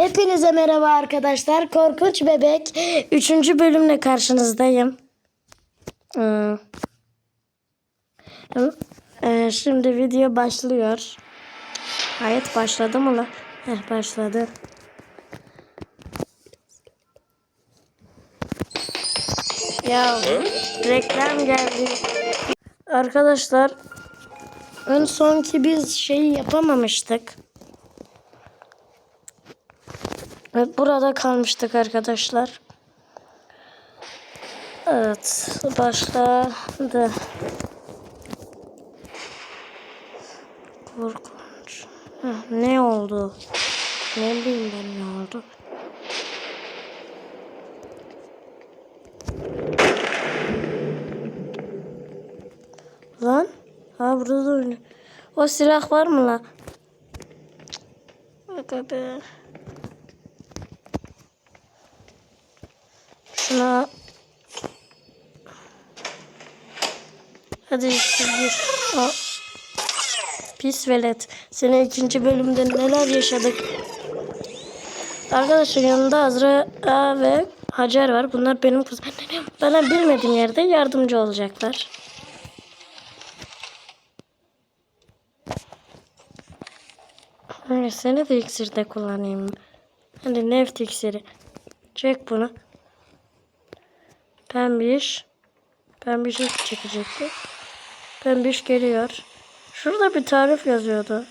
Hepinize merhaba arkadaşlar. Korkunç Bebek 3. bölümle karşınızdayım. Ee, şimdi video başlıyor. Hayat başladı mı lan? Heh, başladı. Ya reklam geldi. Arkadaşlar en sonki biz şeyi yapamamıştık. Evet, burada kalmıştık arkadaşlar. Evet, başladı. Korkunç. Ne oldu? Ne bileyim ben ne oldu? Lan? Ha burada da. O silah var mı lan? Aga be. Şuna Hadi gir. Aa. Pis velet. Sene ikinci bölümde neler yaşadık. Arkadaşlar yanında Azra A ve Hacer var. Bunlar benim kuzenlerim. Bana bilmediğim yerde yardımcı olacaklar. Hayır, seni de iksirde kullanayım. Hadi neft iksiri. Çek bunu. Pembiş. Pembişi çekecekti. Pembiş geliyor. Şurada bir tarif yazıyordu.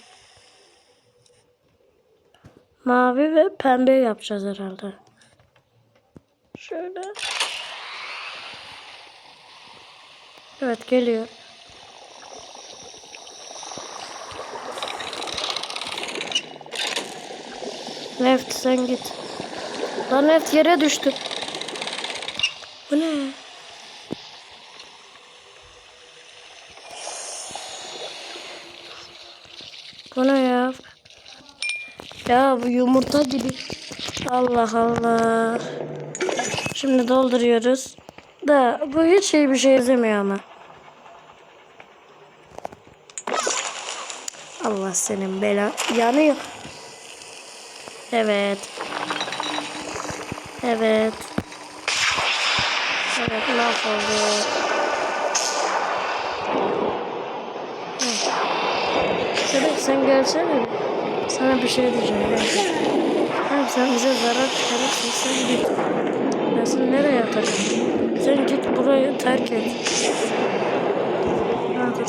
Mavi ve pembe yapacağız herhalde. Şöyle. Evet geliyor. Neft sen git. Lan neft yere düştü. Bu ne? Bu ne ya? Ya bu yumurta gibi. Allah Allah. Şimdi dolduruyoruz. Da bu hiç şey bir şey yazamıyor ama. Allah senin bela yanıyor. Evet. Evet. Evet mahvoldu. Evet sen gelsene. Sana bir şey diyeceğim. Hem sen bize zarar çıkarırsın sen git. Ben seni nereye atacağım? Sen git burayı terk et. Hadi.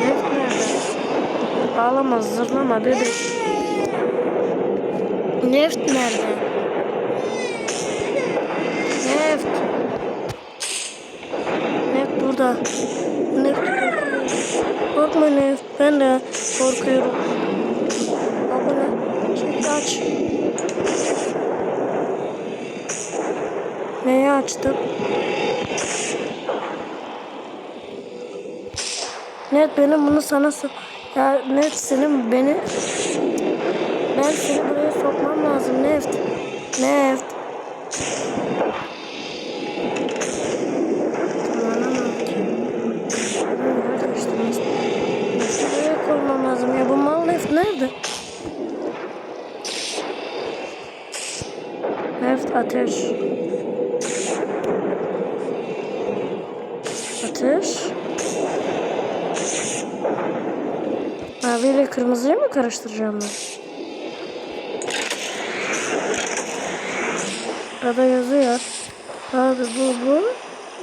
Nerede? Ağlama zırlama bebek. Neft nerede? Neft. Neft burada. Korkuyor. Korkma Neft. Ben de korkuyorum. Abone. Şimdi aç. Neyi açtım? Net benim bunu sana so ya net senin beni ben seni buraya sokmam lazım Neft. Neft. Kullanamam ki. Nerede işte Neft? Neft'i buraya koymam lazım ya. Bu mal Neft nerede? Neft ateş. Ateş. Mavi ile kırmızıyı mı karıştıracağım ben? Burada yazıyor. Abi bu bu.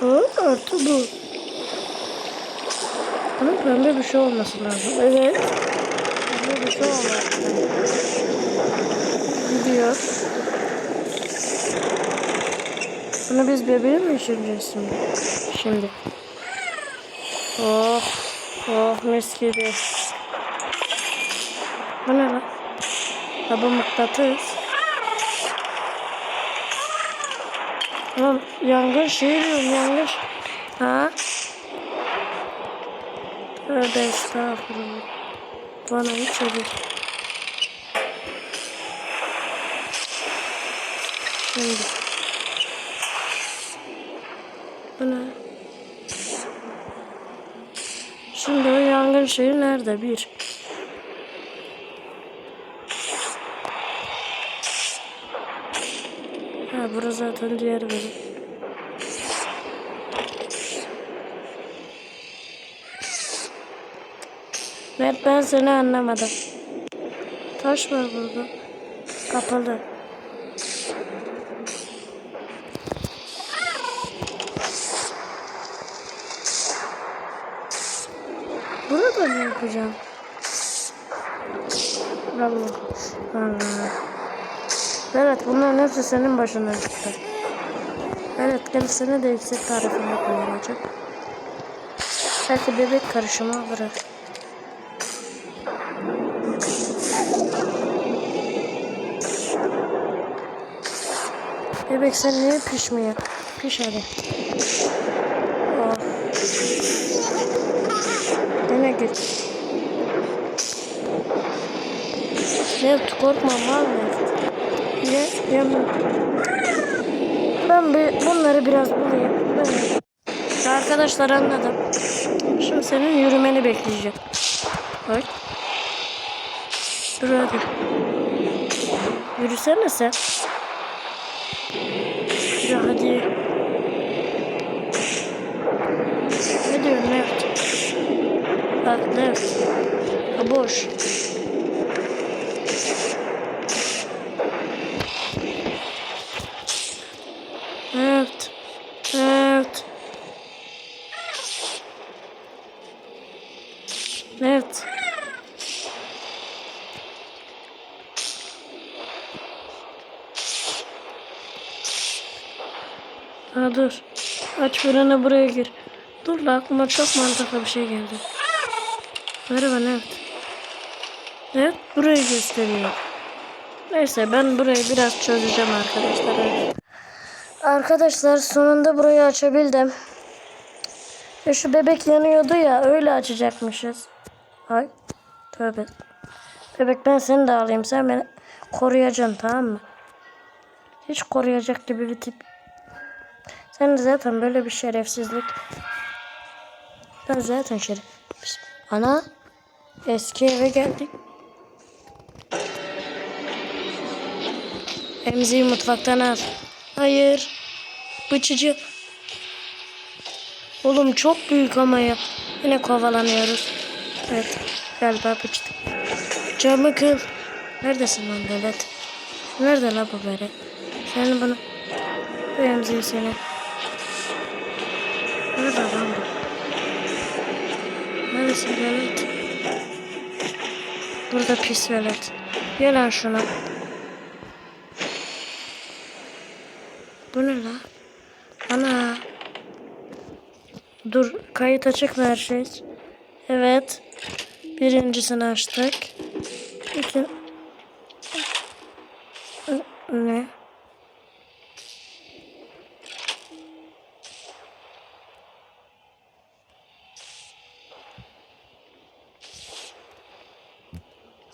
Bu artı bu. Bunun pembe bir şey olması lazım. Evet. Olması lazım. Gidiyor. Bunu biz bebeğe mi içireceğiz şimdi? Şimdi. Oh. Oh mis gibi. Bu ne lan? Ha bu mıknatıs. Lan yangın şey diyorum yangın. Ha? Tövbe estağfurullah. Vanayı çevir. Şimdi. Bana. Şimdi o yangın şeyi nerede? Bir. Ha burası zaten diğer bölüm. Mert ben seni anlamadım. Taş var burada. Kapalı. Burada ne yapacağım? Allah. Allah. Evet bunların hepsi senin başına çıktı. Evet seni de yüksek tarifinde kullanacak. Belki bebek karışımı bırak. Bebek sen niye pişmiyor? Piş hadi. Dene git. Neft korkma mal Neft. Ne? Ya ben bir bunları biraz bulayım. Böyle. Arkadaşlar anladım. Şimdi senin yürümeni bekleyeceğim. Bak. Dur hadi. Yürüsene sen. Yürü hadi. Ne diyorsun Neft? Bak. Ha, boş. Evet. Evet. Evet. Ha dur. Aç fırını buraya gir. Dur la aklıma çok mantıklı bir şey geldi. Merhaba evet. Evet burayı gösteriyor. Neyse ben burayı biraz çözeceğim arkadaşlar. Arkadaşlar sonunda burayı açabildim. Ve şu bebek yanıyordu ya öyle açacakmışız. Ay tövbe. Bebek ben seni de alayım sen beni koruyacaksın tamam mı? Hiç koruyacak gibi bir tip. Sen de zaten böyle bir şerefsizlik. Ben zaten şeref. Ana eski eve geldik. Emziği mutfaktan al. Hayır. Bıçıcı. Oğlum çok büyük ama ya. Yine kovalanıyoruz. Evet. Galiba bıçtık. Camı kıl. Neredesin lan Belet? Nerede la bu Belet? Senin bunu... Bu emziği seni. Nerede lan Neredesin Belet? Burada pis Belet. Gel lan şuna. Bu ne la? Ana. Dur kayıt açık mı her şey? Evet. Birincisini açtık. İki... Ne?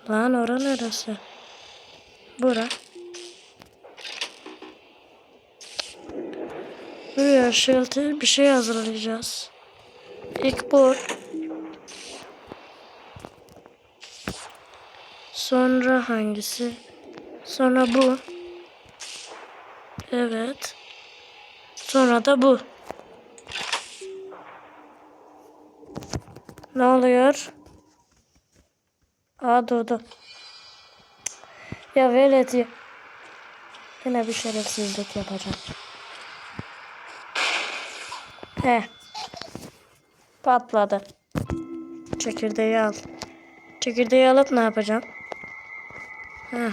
Lan ora neresi? Bura. Buraya shelter bir şey hazırlayacağız. İlk bu. Sonra hangisi? Sonra bu. Evet. Sonra da bu. Ne oluyor? Aa durdu. Ya velet ya. Yine bir şerefsizlik yapacağım. He. Patladı. Çekirdeği al. Çekirdeği alıp ne yapacağım? He.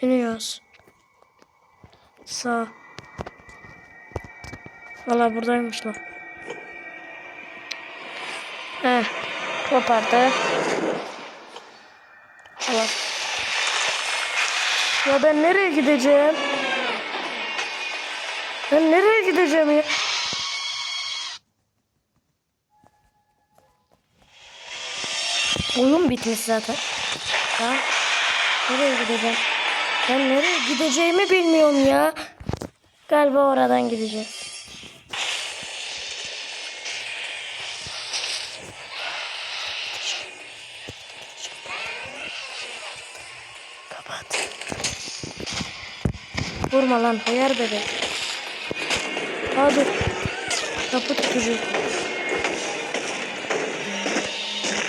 İniyoruz. Sağ. Valla buradaymış Kopardı. Allah. Ya ben nereye gideceğim? Ben nereye gideceğim ya? Oyun bitmiş zaten. Ha? Nereye gideceğim? Ben nereye gideceğimi bilmiyorum ya. Galiba oradan gideceğim. Vurma lan hayar bebek. Hadi. Kapı tutucu.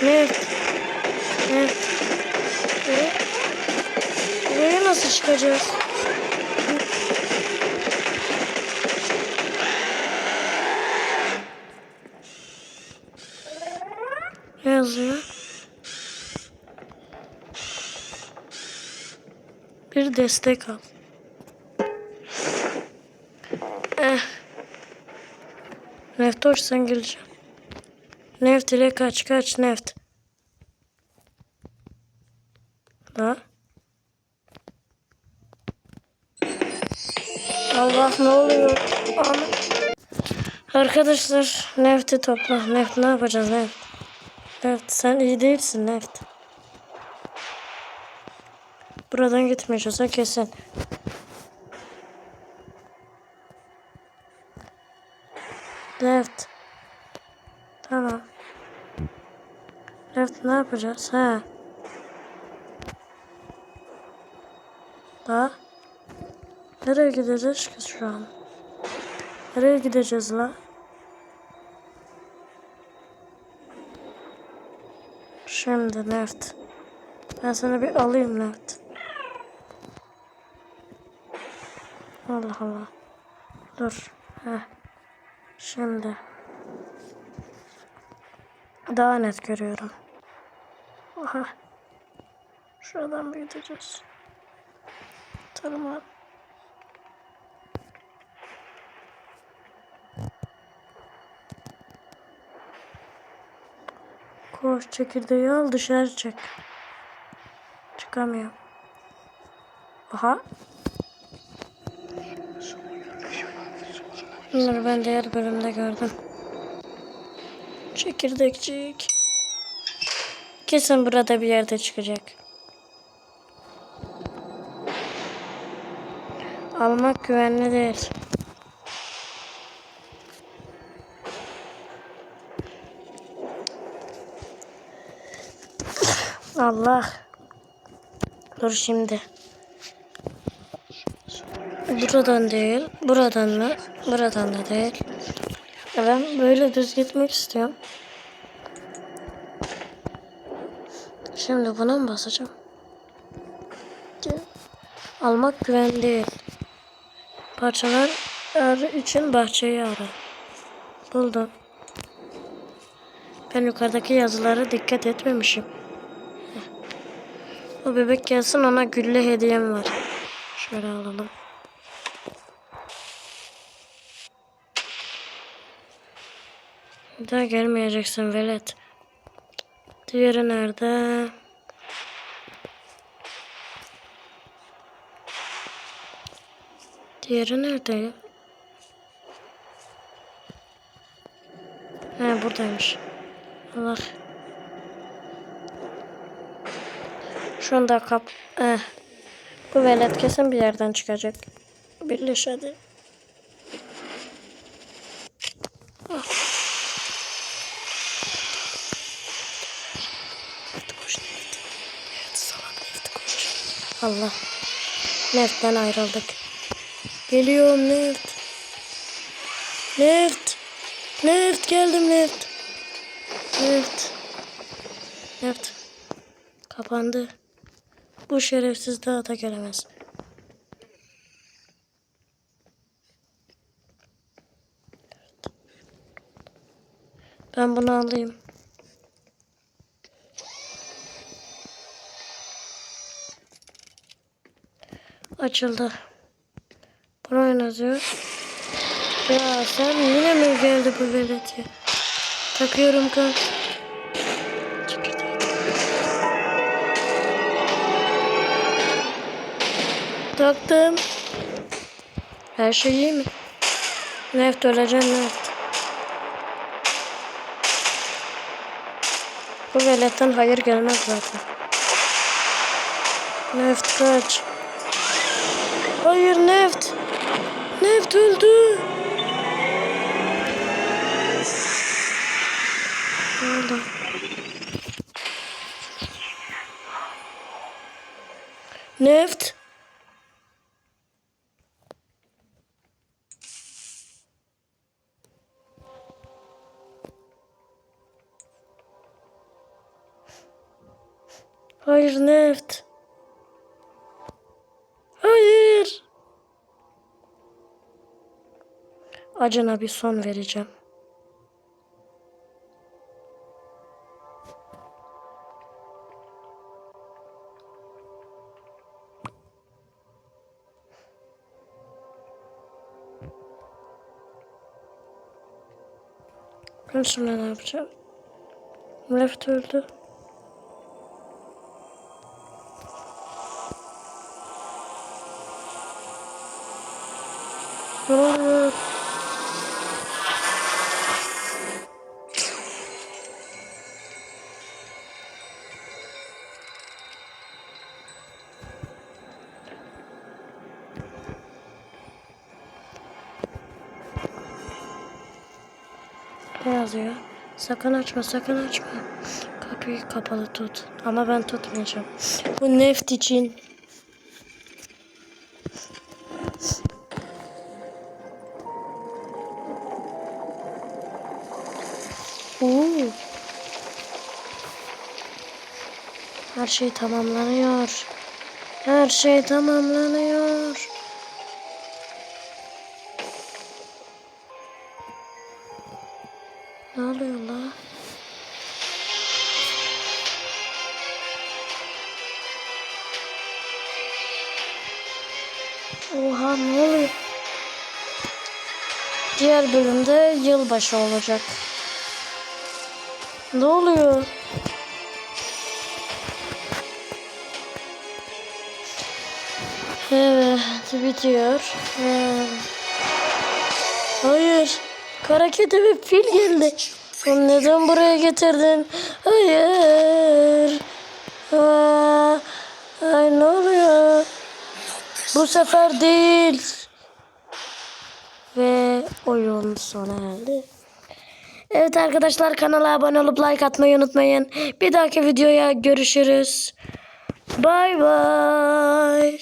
Neft. Neft. Buraya, buraya nasıl çıkacağız? Ne yazıyor? Bir destek al. Neftoş sen geleceksin. Neft ile kaç kaç neft. Ha? Allah ne oluyor? Ana. Arkadaşlar nefti topla. Neft ne yapacağız neft? Neft sen iyi değilsin neft. Buradan gitmeyeceğiz ha kesin. Left. Tamam. Left ne yapacağız? Ha. Daha. Nereye gideceğiz ki şu an? Nereye gideceğiz la? Şimdi left. Ben sana bir alayım left. Allah Allah. Dur. Heh. Şimdi. Daha net görüyorum. Aha. Şuradan mı gideceğiz? Tamam. Koş çekirdeği al dışarı çek. Çıkamıyorum. Aha. Bunları ben diğer bölümde gördüm. Çekirdekçik. Kesin burada bir yerde çıkacak. Almak güvenli değil. Allah. Dur şimdi. Buradan değil. Buradan da. Buradan da değil. Ben böyle düz gitmek istiyorum. Şimdi buna mı basacağım? Almak güven değil. Parçalar için bahçeyi ara. Buldum. Ben yukarıdaki yazılara dikkat etmemişim. O bebek gelsin ona gülle hediyem var. Şöyle alalım. Daha gelmeyeceksin velet. Diğeri nerede? Diğeri nerede ya? He buradaymış. Allah. Şunu da kap. Eh. Bu velet kesin bir yerden çıkacak. Birleş hadi. Ah. Neft koş neft. Neft salak neft koş. Allah. Neftten ayrıldık. Geliyorum neft. Neft. Neft geldim neft. Neft. Neft. Kapandı. Bu şerefsiz daha da gelemez. Ben bunu alayım. Açıldı. Bunu oynatıyor. Ya sen yine mi geldi bu velet ya? Takıyorum kan. Taktım. Her şey iyi mi? Neft öleceksin neft. Bu veletten hayır gelmez zaten. Neft kaç. Hayır Neft. Neft öldü. Nerede? Neft. Hayır Neft. Acına bir son vereceğim. Ben şimdi ne yapacağım? Left öldü. Ne yazıyor? Sakın açma, sakın açma. Kapıyı kapalı tut. Ama ben tutmayacağım. Bu neft için. Oo. Her şey tamamlanıyor. Her şey tamamlanıyor. Ne oluyor la? Oha ne oluyor? Diğer bölümde yılbaşı olacak. Ne oluyor? Evet, bitiyor. Ee, Hayır. Kara kedi ve fil geldi. Onu neden buraya getirdin? Hayır. Aa, ay ne oluyor? Bu sefer değil. Ve oyun sona erdi. Evet arkadaşlar kanala abone olup like atmayı unutmayın. Bir dahaki videoya görüşürüz. Bay bay.